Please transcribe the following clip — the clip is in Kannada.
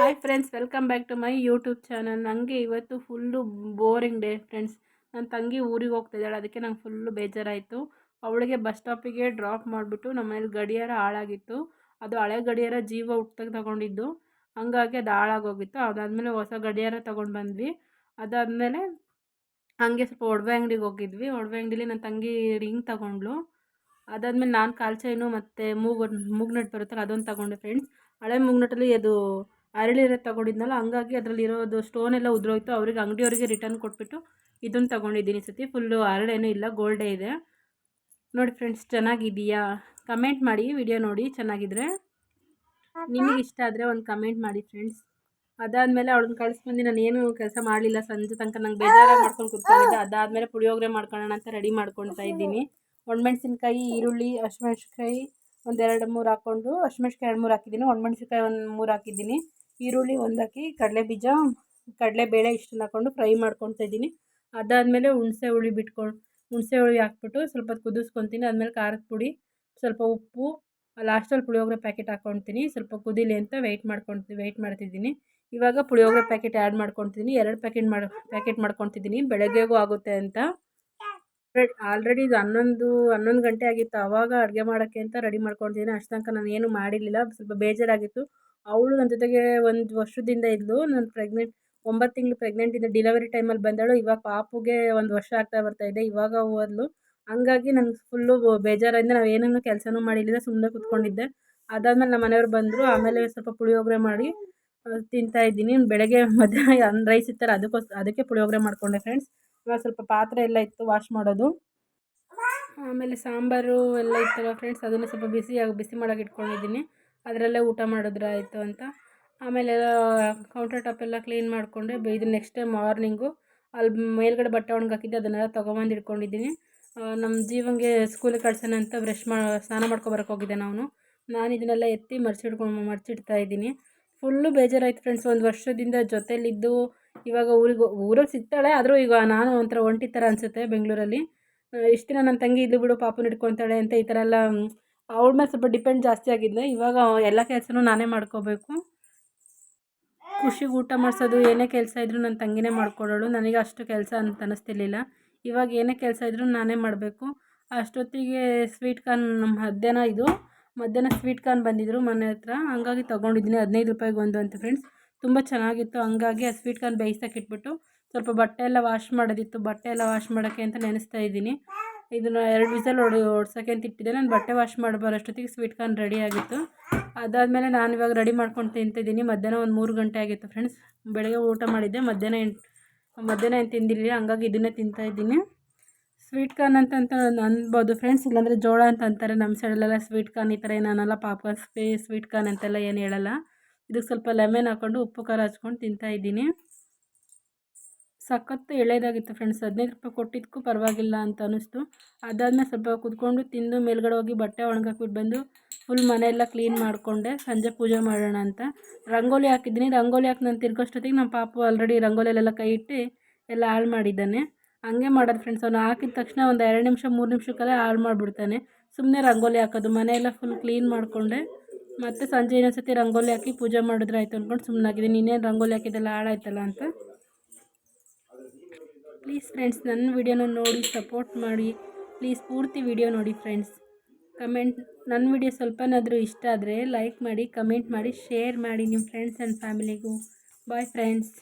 Hi friends welcome back to my YouTube channel ನನಗೆ ಇವತ್ತು ಫುಲ್ಲು ಬೋರಿಂಗ್ ಡೇ ಫ್ರೆಂಡ್ಸ್ ನನ್ನ ತಂಗಿ ಊರಿಗೆ ಹೋಗ್ತಿದ್ದಾಳೆ ಅದಕ್ಕೆ ನಂಗೆ ಫುಲ್ಲು ಬೇಜಾರಾಯಿತು. ಅವಳಿಗೆ ಬಸ್ ಸ್ಟಾಪಿಗೆ ಡ್ರಾಪ್ ಮಾಡಿಬಿಟ್ಟು ನಮ್ಮ ಮನೇಲಿ ಗಡಿಯಾರ ಹಾಳಾಗಿತ್ತು. ಅದು ಹಳೆ ಗಡಿಯಾರ ಜೀವ ಹುಟ್ಟಾಗ ತಗೊಂಡಿದ್ದು. ಹಂಗಾಗಿ ಅದು ಹಾಳಾಗೋಗಿತ್ತು. ಅದಾದಮೇಲೆ ಹೊಸ ಗಡಿಯಾರ ತೊಗೊಂಡು ಬಂದ್ವಿ. ಅದಾದಮೇಲೆ ಹಂಗೆ ಸ್ವಲ್ಪ ಒಡವೆ ಅಂಗಡಿಗೆ ಹೋಗಿದ್ವಿ. ಒಡವೆ ಅಂಗಡಿಲಿ ನನ್ನ ತಂಗಿ ರಿಂಗ್ ತಗೊಂಡ್ಳು. ಅದಾದಮೇಲೆ ನಾನು ಕಾಲ್ಚೈನು ಮತ್ತು ಮೂಗು ಮೂಗ್ನಟ್ ಬರುತ್ತಲ್ಲ ಅದೊಂದು ತಗೊಂಡೆ ಫ್ರೆಂಡ್ಸ್ ಹಳೆ ಮೂಗ್ನಟ್ಟಲ್ಲಿ ಅದು ಅರಳಿರೋ ತಗೊಂಡಿದ್ನಲ್ಲ ಹಂಗಾಗಿ ಅದರಲ್ಲಿ ಇರೋದು ಸ್ಟೋನ್ ಎಲ್ಲ ಉದುರೋಯ್ತು. ಅವ್ರಿಗೆ ಅಂಗಡಿಯವರಿಗೆ ರಿಟರ್ನ್ ಕೊಟ್ಬಿಟ್ಟು ಇದನ್ನು ತಗೊಂಡಿದ್ದೀನಿ ಸತಿ ಫುಲ್ಲು ಅರಳೇನೂ ಇಲ್ಲ ಗೋಲ್ಡೇ ಇದೆ. ನೋಡಿ ಫ್ರೆಂಡ್ಸ್ ಚೆನ್ನಾಗಿದೆಯಾ ಕಮೆಂಟ್ ಮಾಡಿ ವಿಡಿಯೋ ನೋಡಿ ಚೆನ್ನಾಗಿದ್ರೆ? ನಿಮಗೆ ಇಷ್ಟ ಆದರೆ ಒಂದು ಕಮೆಂಟ್ ಮಾಡಿ ಫ್ರೆಂಡ್ಸ್. ಅದಾದಮೇಲೆ ಅವ್ಳನ್ನ ಕಳಿಸ್ಬಂದು ನಾನು ಏನು ಕೆಲಸ ಮಾಡಲಿಲ್ಲ ಸಂಜೆ ತನಕ ನಂಗೆ ಬೇಜಾರಾಗಿ ಮಾಡ್ಕೊಂಡು ಕೂತ್ಕೊಂಡಿದ್ದೆ. ಅದಾದಮೇಲೆ ಪುಳಿಯೋಗರೆ ಮಾಡ್ಕೊಳ್ಳೋಣ ಅಂತ ರೆಡಿ ಮಾಡ್ಕೊಳ್ತಾ ಇದ್ದೀನಿ. ಒಣಮೆಣ್ಸಿನ್ಕಾಯಿ ಈರುಳ್ಳಿ ಹಸಿಮೆಣ್ಸಿನ್ಕಾಯಿ ಒಂದೆರಡು ಮೂರು ಹಾಕ್ಕೊಂಡು ಹಸಿಮೆಣ್ಸಿಕಾಯಿ ಎರಡು ಮೂರು ಹಾಕಿದ್ದೀನಿ. ಒಣಮೆಣ್ಸಿನ್ಕಾಯಿ ಒಂದು ಮೂರು ಹಾಕಿದ್ದೀನಿ. ಈರುಳ್ಳಿ ಒಂದು ಹಾಕಿ ಕಡಲೆ ಬೀಜ ಕಡಲೆಬೇಳೆ ಇಷ್ಟನ್ನು ಹಾಕ್ಕೊಂಡು ಫ್ರೈ ಮಾಡ್ಕೊತಾ ಇದ್ದೀನಿ. ಅದಾದಮೇಲೆ ಹುಣಸೆ ಹುಳಿ ಬಿಟ್ಕೊಂಡು ಹುಣಸೆ ಹುಳಿ ಹಾಕ್ಬಿಟ್ಟು ಸ್ವಲ್ಪ ಕುದಿಸ್ಕೊತೀನಿ. ಆದಮೇಲೆ ಖಾರದ ಪುಡಿ, ಸ್ವಲ್ಪ ಉಪ್ಪು, ಲಾಸ್ಟಲ್ಲಿ ಪುಳಿಯೋಗರೆ ಪ್ಯಾಕೆಟ್ ಹಾಕ್ಕೊತೀನಿ ಸ್ವಲ್ಪ ಕುದಿಲಿ ಅಂತ ವೆಯ್ಟ್ ಮಾಡ್ಕೊತೀನಿ ವೆಯ್ಟ್ ಮಾಡ್ತಿದ್ದೀನಿ. ಇವಾಗ ಪುಳಿಯೋಗರೆ ಪ್ಯಾಕೆಟ್ ಆ್ಯಡ್ ಮಾಡ್ಕೊತೀನಿ ಎರಡು ಪ್ಯಾಕೆಟ್ ಮಾಡಿ, ಪ್ಯಾಕೆಟ್ ಮಾಡ್ಕೊತಿದ್ದೀನಿ ಬೆಳಗ್ಗೆಗೂ ಆಗುತ್ತೆ ಅಂತ. ಆಲ್ರೆಡಿ ಇದು ಹನ್ನೊಂದು ಹನ್ನೊಂದು ಗಂಟೆ ಆಗಿತ್ತು. ಆವಾಗ ಅಡುಗೆ ಮಾಡೋಕ್ಕೆ ಅಂತ ರೆಡಿ ಮಾಡ್ಕೊಳ್ತಿದ್ದೀನಿ ಅಷ್ಟು ತನಕ ನಾನು ಏನು ಮಾಡಿರಲಿಲ್ಲ. ಸ್ವಲ್ಪ ಬೇಜಾರಾಗಿತ್ತು. ಅವಳು ನನ್ನ ಜೊತೆಗೆ ಒಂದು ವರ್ಷದಿಂದ ಇದ್ಲು. ನಾನು ಪ್ರೆಗ್ನೆಂಟ್ ಒಂಬತ್ತು ತಿಂಗಳು ಪ್ರೆಗ್ನೆಂಟಿಂದ ಡಿಲವರಿ ಟೈಮಲ್ಲಿ ಬಂದಳು. ಇವಾಗ ಪಾಪುಗೆ ಒಂದು ವರ್ಷ ಆಗ್ತಾ ಬರ್ತಾ ಇದೆ. ಇವಾಗ ಹೋದ್ಲು ಹಂಗಾಗಿ ನನಗೆ ಫುಲ್ಲು ಬೇಜಾರಿಂದ ನಾವು ಏನನ್ನೂ ಕೆಲಸನೂ ಮಾಡಿಲ್ಲ ಸುಮ್ಮನೆ ಕೂತ್ಕೊಂಡಿದ್ದೆ. ಅದಾದಮೇಲೆ ನಮ್ಮ ಮನೆಯವ್ರು ಬಂದರು. ಆಮೇಲೆ ಸ್ವಲ್ಪ ಪುಳಿಯೋಗರೆ ಮಾಡಿ ತಿಂತಾ ಇದ್ದೀನಿ. ಬೆಳಗ್ಗೆ ಮಧ್ಯಾಹ್ನ ರೈಸ್ ಇತ್ತಲ್ಲ, ಅದಕ್ಕೋಸ್, ಅದಕ್ಕೆ ಪುಳಿಯೋಗರೆ ಮಾಡಿಕೊಂಡೆ ಫ್ರೆಂಡ್ಸ್ ಇವಾಗ ಸ್ವಲ್ಪ ಪಾತ್ರೆ ಎಲ್ಲ ಇತ್ತು ವಾಶ್ ಮಾಡೋದು. ಆಮೇಲೆ ಸಾಂಬಾರು ಎಲ್ಲ ಇತ್ತಲ್ಲ ಫ್ರೆಂಡ್ಸ್ ಅದನ್ನು ಸ್ವಲ್ಪ ಬಿಸಿ ಬಿಸಿ ಮಾಡೋಕೆ ಇಟ್ಕೊಂಡಿದ್ದೀನಿ. ಅದರಲ್ಲೇ ಊಟ ಮಾಡಿದ್ರೆ ಆಯಿತು ಅಂತ. ಆಮೇಲೆ ಕೌಂಟರ್ ಟಾಪ್ ಎಲ್ಲ ಕ್ಲೀನ್ ಮಾಡಿಕೊಂಡೆ. ಇದು ನೆಕ್ಸ್ಟ್ ಡೇ ಮಾರ್ನಿಂಗು ಅಲ್ಲಿ ಮೇಲ್ಗಡೆ ಬಟ್ಟೆ ಒಣಗಾಕಿದ್ದೆ ಅದನ್ನೆಲ್ಲ ತೊಗೊಬಂದು ಇಟ್ಕೊಂಡಿದ್ದೀನಿ. ನಮ್ಮ ಜೀವಂಗೆ ಸ್ಕೂಲಿಗೆ ಕಳ್ಸೋಣ ಅಂತ ಬ್ರಷ್ ಮಾ ಸ್ನಾನ ಮಾಡ್ಕೊಬರಕ್ಕೆ ಹೋಗಿದ್ದೆ ನಾನು. ನಾನು ಇದನ್ನೆಲ್ಲ ಎತ್ತಿ ಮರ್ಚಿಡ್ಕೊಂಡು ಮರ್ಚಿಡ್ತಾ ಇದ್ದೀನಿ. ಫುಲ್ಲು ಬೇಜಾರಾಯ್ತು ಫ್ರೆಂಡ್ಸ್ ಒಂದು ವರ್ಷದಿಂದ ಜೊತೆಯಲ್ಲಿದ್ದು ಇವಾಗ ಊರಿಗೆ ಊರಲ್ಲಿ ಸಿಗ್ತಾಳೆ. ಆದರೂ ಈಗ ನಾನು ಒಂಥರ ಒಂಟಿ ಥರ ಅನಿಸುತ್ತೆ ಬೆಂಗಳೂರಲ್ಲಿ. ಇಷ್ಟು ದಿನ ನನ್ನ ತಂಗಿ ಇದ್ದು ಬಿಡು, ಪಾಪನ ಇಟ್ಕೊತಾಳೆ ಅಂತ ಈ ಥರ ಎಲ್ಲ ಅವಳ ಮೇಲೆ ಸ್ವಲ್ಪ ಡಿಪೆಂಡ್ ಜಾಸ್ತಿ ಆಗಿದ್ದೆ. ಇವಾಗ ಎಲ್ಲ ಕೆಲಸನೂ ನಾನೇ ಮಾಡ್ಕೋಬೇಕು. ಖುಷಿಗೆ ಊಟ ಮಾಡಿಸೋದು ಏನೇ ಕೆಲಸ ಇದ್ದರೂ ನನ್ನ ತಂಗಿನೇ ಮಾಡ್ಕೊಡೋಳು ನನಗೆ ಅಷ್ಟು ಕೆಲಸ ಅಂತ ಅನ್ನಿಸ್ತಿರ್ಲಿಲ್ಲ ಇವಾಗ ಏನೇ ಕೆಲಸ ಇದ್ದರೂ ನಾನೇ ಮಾಡಬೇಕು. ಅಷ್ಟೊತ್ತಿಗೆ ಸ್ವೀಟ್ ಕಾರ್ನ್ ಮಧ್ಯಾಹ್ನ ಇದು. ಮಧ್ಯಾಹ್ನ ಸ್ವೀಟ್ ಕಾರ್ನ್ ಬಂದಿದ್ದರು ಮನೆ ಹತ್ರ. ಹಂಗಾಗಿ ತೊಗೊಂಡಿದ್ದೀನಿ. ಹದಿನೈದು ರೂಪಾಯಿಗೆ ಒಂದು ಅಂತ ಫ್ರೆಂಡ್ಸ್ ತುಂಬ ಚೆನ್ನಾಗಿತ್ತು. ಹಂಗಾಗಿ ಆ ಸ್ವೀಟ್ ಕಾರ್ನ್ ಬೇಯಿಸೋಕೆ ಇಟ್ಬಿಟ್ಟು ಸ್ವಲ್ಪ ಬಟ್ಟೆ ಎಲ್ಲ ವಾಶ್ ಮಾಡೋದಿತ್ತು. ಬಟ್ಟೆ ಎಲ್ಲ ವಾಶ್ ಮಾಡೋಕ್ಕೆ ಅಂತ ನೆನೆಸ್ತಾ ಇದ್ದೀನಿ. ಇದನ್ನು ಎರಡು ವಿಸಲ್ ಹೊಡಿ, ಹೊಡ್ಸೋಕ್ಕೆ ಅಂತ ಇಟ್ಟಿದ್ದೆ. ನಾನು ಬಟ್ಟೆ ವಾಶ್ ಮಾಡಬಾರ ಅಷ್ಟೊತ್ತಿಗೆ ಸ್ವೀಟ್ ಕಾರ್ನ್ ರೆಡಿ ಆಗಿತ್ತು. ಅದಾದಮೇಲೆ ನಾನು ಇವಾಗ ರೆಡಿ ಮಾಡ್ಕೊಂಡು ತಿಂತಿದ್ದೀನಿ. ಮಧ್ಯಾಹ್ನ ಒಂದು ಮೂರು ಗಂಟೆ ಆಗಿತ್ತು ಫ್ರೆಂಡ್ಸ್ ಬೆಳಗ್ಗೆ ಊಟ ಮಾಡಿದ್ದೆ. ಮಧ್ಯಾಹ್ನ ಎಂಟು, ಮಧ್ಯಾಹ್ನ ಏನು ತಿಂದಿರಲಿಲ್ಲ. ಹಂಗಾಗಿ ಇದನ್ನೇ ತಿಂತಾಯಿದ್ದೀನಿ ಸ್ವೀಟ್ ಕಾರ್ನ್ ಅಂತ ಅಂತ ಅನ್ಬೋದು ಫ್ರೆಂಡ್ಸ್ ಇಲ್ಲಾಂದರೆ ಜೋಳ ಅಂತ ಅಂತಾರೆ ನಮ್ಮ ಸೈಡಲ್ಲೆಲ್ಲ ಸ್ವೀಟ್ ಕಾರ್ನ್ ಈ ಥರ ಏನಲ್ಲ ಪಾಪ್ಕಾರ್ನ್ ಸ್ಪೇ ಸ್ವೀಟ್ ಕಾರ್ನ್ ಅಂತೆಲ್ಲ ಏನು ಹೇಳಲ್ಲ. ಇದಕ್ಕೆ ಸ್ವಲ್ಪ ಲೆಮೆನ್ ಹಾಕ್ಕೊಂಡು ಉಪ್ಪು ಖಾರ ಹಚ್ಕೊಂಡು ತಿಂತಾಯಿದ್ದೀನಿ ಸಖತ್ತು ಎಳೆದಾಗಿತ್ತು ಫ್ರೆಂಡ್ಸ್ ಹದಿನೈದು ರೂಪಾಯಿ ಕೊಟ್ಟಿದ್ದಕ್ಕೂ ಪರವಾಗಿಲ್ಲ ಅಂತ ಅನ್ನಿಸ್ತು. ಅದಾದಮೇಲೆ ಸ್ವಲ್ಪ ಕುತ್ಕೊಂಡು ತಿಂದು ಮೇಲ್ಗಡೆ ಹೋಗಿ ಬಟ್ಟೆ ಒಣಗಾಕ್ಬಿಟ್ಟು ಬಂದು ಫುಲ್ ಮನೆಯೆಲ್ಲ ಕ್ಲೀನ್ ಮಾಡಿಕೊಂಡೆ. ಸಂಜೆ ಪೂಜೆ ಮಾಡೋಣ ಅಂತ. ರಂಗೋಲಿ ಹಾಕಿದ್ದೀನಿ. ರಂಗೋಲಿ ಹಾಕಿ ನಾನು ತಿರ್ಗೋಷ್ಟೊತ್ತಿಗೆ ನಮ್ಮ ಪಾಪು ಆಲ್ರೆಡಿ ರಂಗೋಲಿಯಲ್ಲೆಲ್ಲ ಕೈ ಇಟ್ಟು ಎಲ್ಲ ಹಾಳು ಮಾಡಿದ್ದಾನೆ. ಹಂಗೆ ಮಾಡೋದು ಫ್ರೆಂಡ್ಸ್ ಅವನು ಹಾಕಿದ ತಕ್ಷಣ ಒಂದು ಎರಡು ನಿಮಿಷ, ಮೂರು ನಿಮಿಷಕ್ಕೆಲ್ಲ ಹಾಳು ಮಾಡಿಬಿಡ್ತಾನೆ. ಸುಮ್ಮನೆ ರಂಗೋಲಿ ಹಾಕೋದು. ಮನೆಯೆಲ್ಲ ಫುಲ್ ಕ್ಲೀನ್ ಮಾಡಿಕೊಂಡೆ. ಮತ್ತು ಸಂಜೆ ಇನ್ನೊಂದು ರಂಗೋಲಿ ಹಾಕಿ ಪೂಜೆ ಮಾಡಿದ್ರೆ ಆಯಿತು ಅಂದ್ಕೊಂಡು ಸುಮ್ಮನಾಗಿದ್ದೀನಿ ನೀನೇನು ರಂಗೋಲಿ ಹಾಕಿದ್ದೆಲ್ಲ ಹಾಳಾಯ್ತಲ್ಲ ಅಂತ. ಪ್ಲೀಸ್ ಫ್ರೆಂಡ್ಸ್ ನನ್ನ ವಿಡಿಯೋನ ನೋಡಿ ಸಪೋರ್ಟ್ ಮಾಡಿ. ಪ್ಲೀಸ್ ಪೂರ್ತಿ ವಿಡಿಯೋ ನೋಡಿ ಫ್ರೆಂಡ್ಸ್ ಕಮೆಂಟ್ ನನ್ನ ವಿಡಿಯೋ ಸ್ವಲ್ಪನಾದರೂ ಇಷ್ಟ ಆದರೆ ಲೈಕ್ ಮಾಡಿ ಕಮೆಂಟ್ ಮಾಡಿ ಶೇರ್ ಮಾಡಿ ನಿಮ್ಮ ಫ್ರೆಂಡ್ಸ್ ಆ್ಯಂಡ್ ಫ್ಯಾಮಿಲಿಗೂ ಬಾಯ್ ಫ್ರೆಂಡ್ಸ್